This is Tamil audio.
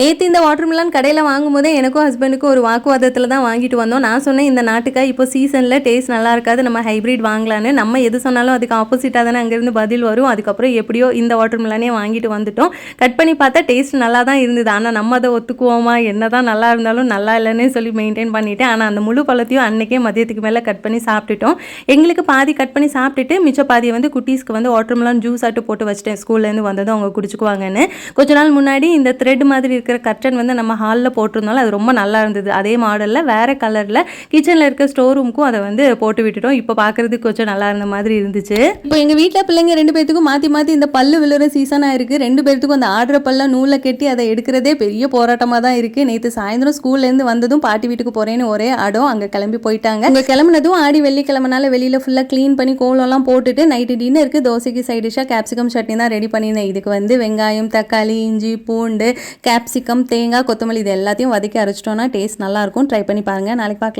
நேற்று இந்த வாட்டர் மிலான் கடையில் வாங்கும்போதே எனக்கும் ஹஸ்பண்டுக்கும் ஒரு வாக்குவாதத்தில் தான் வாங்கிட்டு வந்தோம். நான் சொன்னேன் இந்த நாட்டுக்காய் இப்போ சீசனில் டேஸ்ட் நல்லா இருக்காது நம்ம ஹைப்ரிட் வாங்கலான்னு. நம்ம எது சொன்னாலும் அதுக்கு ஆப்போசிட்டாக தானே அங்கேருந்து பதில் வரும். அதுக்கப்புறம் எப்படியோ இந்த வாட்டர் மிலானே வாங்கிட்டு வந்துட்டோம். கட் பண்ணி பார்த்தா டேஸ்ட் நல்லா தான் இருந்தது. ஆனால் நம்ம அதை ஒத்துக்குவோமா? என்ன தான் நல்லா இருந்தாலும் நல்லா இல்லைன்னு சொல்லி மெயின்டைன் பண்ணிவிட்டேன் ஆனால் அந்த முழு பழத்தையும் அன்றைக்கே மதியத்துக்கு மேலே கட் பண்ணி சாப்பிட்டுட்டோம். எங்களுக்கு பாதி கட் பண்ணி சாப்பிட்டுட்டு மிச்ச பாதியை வந்து குட்டீஸ்க்கு வந்து வாட்டர் மிலான் ஜூஸ் ஆட்டு போட்டு வச்சிட்டேன். ஸ்கூல்லேருந்து வந்ததும் அவங்க குடிச்சுக்குவாங்கன்னு. கொஞ்ச நாள் முன்னாடி இந்த த்ரெட் மாதிரி இருக்கிற கர்டன் வந்து நம்ம ஹாலில் போட்டிருந்தாலும் அது ரொம்ப நல்லா இருந்தது. அதே மாடலில் வேறு கலரில் கிச்சனில் இருக்க ஸ்டோர் ரூமுக்கும் அதை வந்து போட்டு விட்டுட்டோம். இப்போ பார்க்குறதுக்கு கொஞ்சம் நல்லா இருந்த மாதிரி இருந்துச்சு. இப்போ எங்கள் வீட்டில் பிள்ளைங்க ரெண்டு பேர்த்துக்கும் மாற்றி மாற்றி இந்த பல்லு விழுற சீசனாக இருக்குது ரெண்டு பேர்த்துக்கும் அந்த ஆடுற பல்ல நூலை கட்டி அதை எடுக்கிறதே பெரிய போராட்டமாக தான் இருக்குது நேற்று சாயந்தரம் ஸ்கூல்லேருந்து வந்ததும் பாட்டி வீட்டுக்கு போகிறேன்னு ஒரே ஆடம். அங்கே கிளம்பி போயிட்டாங்க. அங்கே கிளம்புனதும் ஆடி வெள்ளிக்கிழமனால வெளியில் ஃபுல்லாக க்ளீன் பண்ணி கோலம்லாம் போட்டுட்டு நைட்டு டின்னருக்கு தோசைக்கு சைடிஷாக கேப்சிகம் சட்னி தான் ரெடி பண்ணியிருந்தேன். இதுக்கு வந்து வெங்காயம் தக்காளி இஞ்சி பூண்டு கேப்சிகம் தேங்காய் கொத்தமல்லி இது எல்லாத்தையும் வதக்கி அரைச்சிட்டோன்னா டேஸ்ட் நல்லாயிருக்கும். ட்ரை பண்ணி பாருங்கள் நாளைக்கு பார்க்கலாம்.